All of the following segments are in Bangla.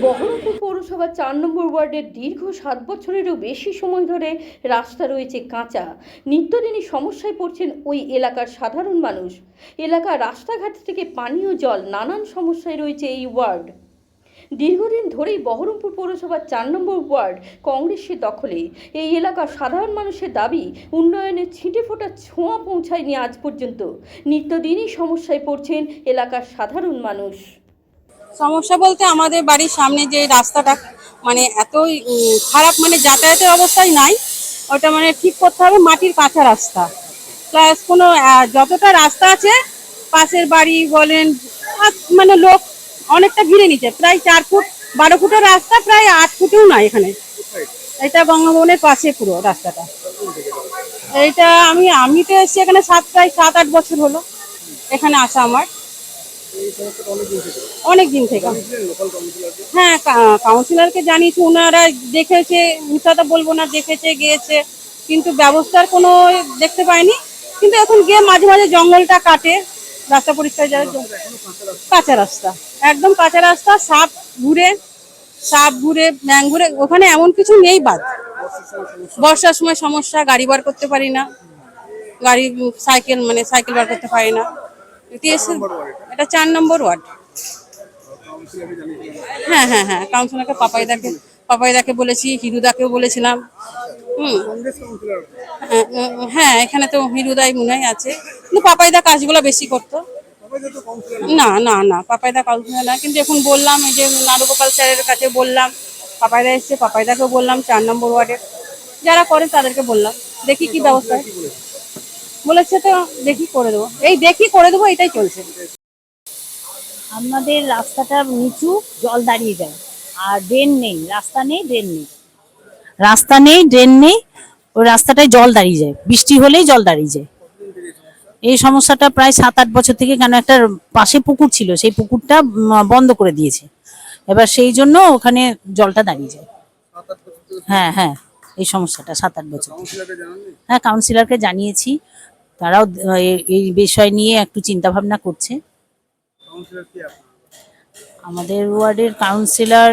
বহরমপুর পৌরসভার চার নম্বর ওয়ার্ডের দীর্ঘ সাত বছরেরও বেশি সময় ধরে রাস্তা রয়েছে কাঁচা। নিত্যদিনই সমস্যায় পড়ছেন ওই এলাকার সাধারণ মানুষ। এলাকার রাস্তাঘাট থেকে পানীয় জল নানান সমস্যায় রয়েছে এই ওয়ার্ড। দীর্ঘদিন ধরেই বহরমপুর পৌরসভার চার নম্বর ওয়ার্ড কংগ্রেসের দখলে। এই এলাকার সাধারণ মানুষের দাবি উন্নয়নের ছিটে ফোটা ছোঁয়া পৌঁছায়নি আজ পর্যন্ত। নিত্যদিনই সমস্যায় পড়ছেন এলাকার সাধারণ মানুষ। সমস্যা বলতে আমাদের বাড়ির সামনে যে রাস্তাটা মানে এতই খারাপ মানে যাতায়াতের অবস্থায় নাই। ওটা মানে ঠিক করতে হবে, মাটির কাঁচা রাস্তা। প্লাস কোনো যতটা রাস্তা আছে, পাশের বাড়ি বলেন মানে লোক অনেকটা ঘিরে নিচ্ছে প্রায় চার ফুট, বারো ফুটের রাস্তা, প্রায় আট ফুটেও না এখানে। এটা বঙ্গভবনের পাশে পুরো রাস্তাটা। এইটা আমি আমি তো এসেছি এখানে সাত, প্রায় সাত, আট বছর হলো এখানে আসা আমার। অনেক দিন থেকে। হ্যাঁ কাউন্সিলরকে জানিয়েছি ওনারা দেখেছে মিথ্যাটা বলব না, দেখেছে, গিয়েছে, কিন্তু ব্যবস্থার কোনো দেখতে পাইনি কিন্তু এখন গিয়ে মাঝে মাঝে জঙ্গলটা কাটে। রাস্তা পরিষ্কার যাওয়ার কাঁচা রাস্তা। একদম কাঁচা রাস্তা, সাপ ঘুরে সাপ ঘুরে ব্যাং ঘুরে, ওখানে এমন কিছু নেই বাদ। বর্ষার সময় সমস্যা, গাড়ি বার করতে পারি না। গাড়ি, সাইকেল মানে সাইকেল বার করতে পারি না। এটা চার নম্বর ওয়ার্ড। হ্যাঁ হ্যাঁ হ্যাঁ কাউন্সিলরকে পাপাইদাকে পাপাইদাকে বলেছি, হিরুদাকেও বলেছিলাম। হ্যাঁ, হ্যাঁ এখানে তো হিরুদাই মনে হয় আছে। কিন্তু পাপাইদা কাজগুলো বেশি করতো। না না না পাপাইদা কাউন্সিলর না। কিন্তু এখন বললাম এই যে নারুগোপাল স্যারের কাছে বললাম পাপাইদা এসছে পাপাইদাকেও বললাম চার নম্বর ওয়ার্ডের। যারা করে তাদেরকে বললাম দেখি কি ব্যবস্থা বলেছে তো দেখি করে দেবো। এই দেখি করে দেবো এটাই চলছে। আমাদের রাস্তাটা নিচু জল দাঁড়িয়ে যায়। আর ড্রেন নেই রাস্তা নেই ড্রেন নেই। রাস্তা নেই ড্রেন নেই, ওই রাস্তাটায় জল দাঁড়িয়ে যায়। বৃষ্টি হলেই জল দাঁড়িয়ে যায়। এই সমস্যাটা প্রায় সাত আট বছর থেকে কেন একটা পাশে পুকুর ছিল, সেই পুকুরটা বন্ধ করে দিয়েছে। এবার সেই জন্য ওখানে জলটা দাঁড়িয়ে যায়। হ্যাঁ হ্যাঁ এই সমস্যাটা সাত আট বছর হ্যাঁ কাউন্সিলরকে জানিয়েছি, তারাও এই বিষয় নিয়ে একটু চিন্তা ভাবনা করছে আমাদের ওয়ার্ডের কাউন্সিলর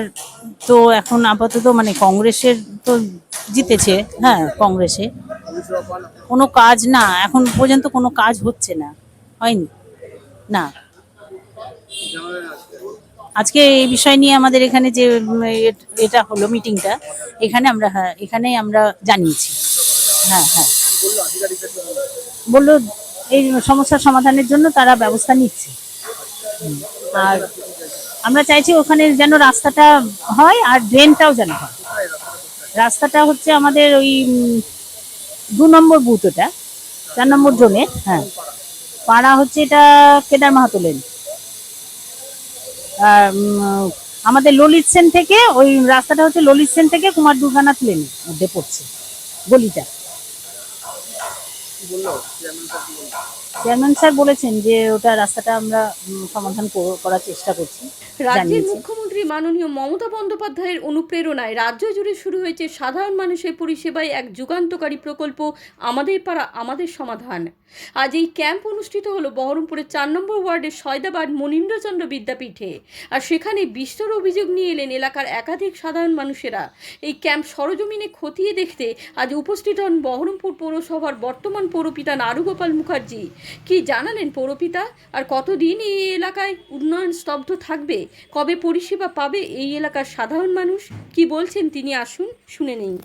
তো এখন আপাতত মানে কংগ্রেসের তো জিতেছে হ্যাঁ কংগ্রেসে। কোনো কাজ না, এখন পর্যন্ত কোনো কাজ হচ্ছে না, হয়নি, না। আজকে এই বিষয় নিয়ে আমাদের এখানে যে এটা হলো মিটিংটা, এখানে আমরা হ্যাঁ এখানেই আমরা জানিয়েছি। হ্যাঁ হ্যাঁ। বলল এই সমস্যার সমাধানের জন্য তারা ব্যবস্থা নিচ্ছে। আর আমরা চাইছি ওখানে যেন রাস্তাটা হয় আর ড্রেনটাও যেন হয়। রাস্তাটা হচ্ছে আমাদের ওই দু নম্বর বুথ ওটা, চার নম্বর জোনের হ্যাঁ। পাড়া হচ্ছে এটা কেদার মাহাতো লেন আমাদের ললিত সেন থেকে, ওই রাস্তাটা হচ্ছে ললিত সেন থেকে কুমার দুর্গানাথ লেনের মধ্যে পড়ছে, গলিটা। চেয়ারম্যান স্যার বলেছেন যে ওটা রাস্তাটা আমরা সমাধান করার চেষ্টা করছি রাজ্যের। মুখ্যমন্ত্রী মাননীয় মমতা বন্দ্যোপাধ্যায়ের অনুপ্রেরণায় রাজ্য জুড়ে শুরু হয়েছে সাধারণ মানুষের পরিষেবায় এক যুগান্তকারী প্রকল্প, আমাদের পাড়া, আমাদের সমাধান। আজ এই ক্যাম্প অনুষ্ঠিত হলো বহরমপুরের চার নম্বর ওয়ার্ডের সয়দাবাদ মনীন্দ্রচন্দ্র বিদ্যাপীঠে। আর সেখানে বিস্তর অভিযোগ নিয়ে এলেন এলাকার একাধিক সাধারণ মানুষেরা। এই ক্যাম্প সরজমিনে খতিয়ে দেখতে আজ উপস্থিত হন বহরমপুর পৌরসভার বর্তমান পৌরপিতা নারুগোপাল মুখার্জি। কি জানালেন পৌরপিতা? আর কতদিন এই এলাকায় উন্নয়ন স্তব্ধ থাকবে? কবে পরিষেবা পাবে এই এলাকার সাধারণ মানুষ? কি বলছেন তিনি? আসুন, শুনে নিন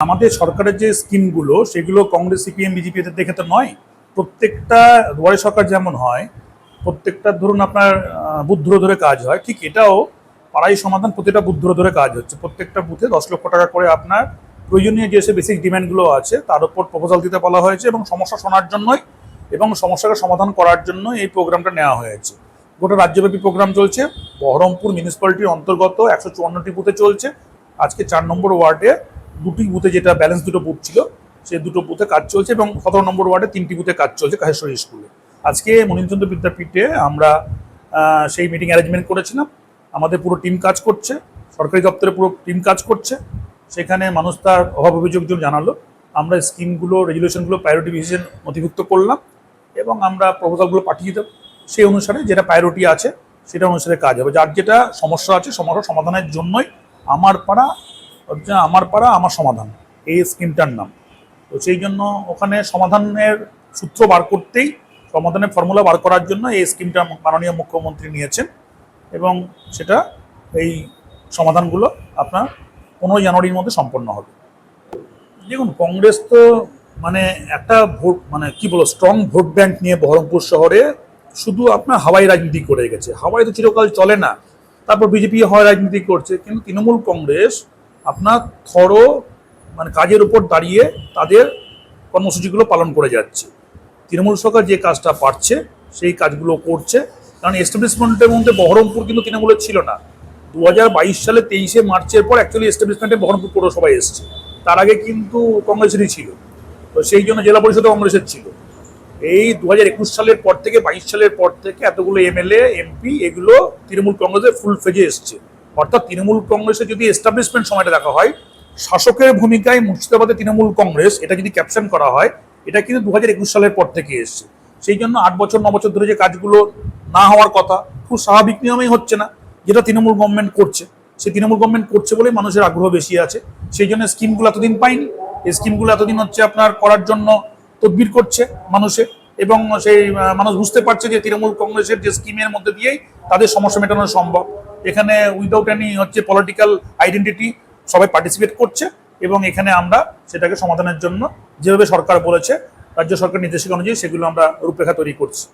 আমাদের সরকারের যে স্কিমগুলো, সেগুলো কংগ্রেস, সিপিএম, বিজেপি এদের দেখে তো নয়। প্রত্যেকটা, দুয়ারে সরকার যেমন হয়, প্রত্যেকটা ধরুন আপনার বুথ ধরে কাজ হয়, ঠিক এটাও পাড়াই সমাধান প্রতিটা বুথ ধরে ধরে কাজ হচ্ছে। প্রত্যেকটা বুথে দশ লক্ষ টাকা করে আপনার প্রয়োজনীয় যে বেসিক ডিম্যান্ডগুলো আছে, তার উপর প্রপোজাল দিতে বলা হয়েছে এবং সমস্যা শোনার জন্যই এবং সমস্যাকে সমাধান করার জন্য এই প্রোগ্রামটা নেওয়া হয়েছে। গোটা রাজ্যব্যাপী প্রোগ্রাম চলছে। বহরমপুর মিউনিসিপ্যালিটির অন্তর্গত একশো চুয়ান্নটি বুথে চলছে। আজকে চার নম্বর ওয়ার্ডে দুটি বুথে যেটা ব্যালেন্স দুটো বুথ ছিল সেই দুটো বুথে কাজ চলছে এবং সতেরো নম্বর ওয়ার্ডে তিনটি বুথে কাজ চলছে কাহেশ্বরী স্কুলে। আজকে মনীন্দ্রচন্দ্র বিদ্যাপীঠে আমরা সেই মিটিং অ্যারেঞ্জমেন্ট করেছিলাম। আমাদের পুরো টিম কাজ করছে, সরকারি দপ্তরে পুরো টিম কাজ করছে। সেখানে মানুষ তার অভাব অভিযোগ জন্য জানালো। আমরা স্কিমগুলো রেজুলেশনগুলো প্রায়োরিটি ভিশন নথিভুক্ত করলাম এবং আমরা প্রপোজালগুলো পাঠিয়ে দেবো সেই অনুসারে যেটা প্রায়োরিটি আছে, সেটা অনুসারে কাজ হবে। যার যেটা সমস্যা আছে, সমস্যা সমাধানের জন্যই আমার পাড়া, হচ্ছে আমার পাড়া, আমার সমাধান। এই স্কিমটার নাম। তো সেই জন্য ওখানে সমাধানের সূত্র বার করতেই, সমাধানের ফর্মুলা বার করার জন্য এই স্কিমটা মাননীয় মুখ্যমন্ত্রী নিয়েছেন এবং সেটা এই সমাধানগুলো আপনার পনেরোই জানুয়ারির মধ্যে সম্পন্ন হবে। দেখুন, কংগ্রেস তো মানে একটা ভোট মানে কি বলব স্ট্রং ভোট ব্যাংক নিয়ে বহরমপুর শহরে শুধু আপনার হাওয়াই রাজনীতি করে গেছে। হাওয়াই তো চিরকাল চলে না। তারপর বিজেপি হাওয়াই রাজনীতি করছে। কিন্তু তৃণমূল কংগ্রেস আপনার থরো মানে কাজের উপর দাঁড়িয়ে তাদের কর্মসূচিগুলো পালন করে যাচ্ছে। তৃণমূল সরকার যে কাজটা পারছে, সেই কাজগুলো করছে। কারণ এস্টাবলিশমেন্টের মধ্যে বহরমপুর কিন্তু তৃণমূলের ছিল না। দু হাজার বাইশ সালে তেইশে মার্চের পর অ্যাকচুয়ালি এস্টাবলিশমেন্টে বহরমপুর পৌরসভায় এসছে। তার আগে কিন্তু কংগ্রেসেরই ছিল। তো সেই জন্য জেলা পরিষদে কংগ্রেসের ছিল। এই দু হাজার একুশ সালের পর থেকে, বাইশ সালের পর থেকে এতগুলো এমএলএ, এমপি এগুলো তৃণমূল কংগ্রেসের ফুল ফেজে এসছে। অর্থাৎ তৃণমূল কংগ্রেসের যদি এস্টাবলিশমেন্ট সময়টা দেখা হয়, শাসকের ভূমিকায় মুর্শিদাবাদে তৃণমূল কংগ্রেস, এটা যদি ক্যাপশন করা হয়, এটা কিন্তু দু হাজার একুশ সালের পর থেকে এসছে। সেই জন্য আট বছর, ন বছর ধরে যে কাজগুলো না হওয়ার কথা, খুব স্বাভাবিক নিয়মেই হচ্ছে না, যেটা তৃণমূল গভর্নমেন্ট করছে। সেই তৃণমূল গভর্নমেন্ট করছে বলেই মানুষের আগ্রহ বেশি আছে। সেই জন্য স্কিমগুলো এতদিন পাইনি। এই স্কিমগুলো এতদিন হচ্ছে আপনার করার জন্য তদবির করছে মানুষে এবং সেই মানুষ বুঝতে পারছে যে তৃণমূল কংগ্রেসের যে স্কিমের মধ্যে দিয়েই তাদের সমস্যা মেটানো সম্ভব। এখানে উইদাউট এনি হচ্ছে পলিটিক্যাল আইডেন্টিটি সবাই পার্টিসিপেট করছে এবং এখানে আমরা সেটাকে সমাধানের জন্য যেভাবে সরকার বলেছে, রাজ্য সরকার নির্দেশিকা অনুযায়ী সেগুলো আমরা রূপরেখা তৈরি করছি।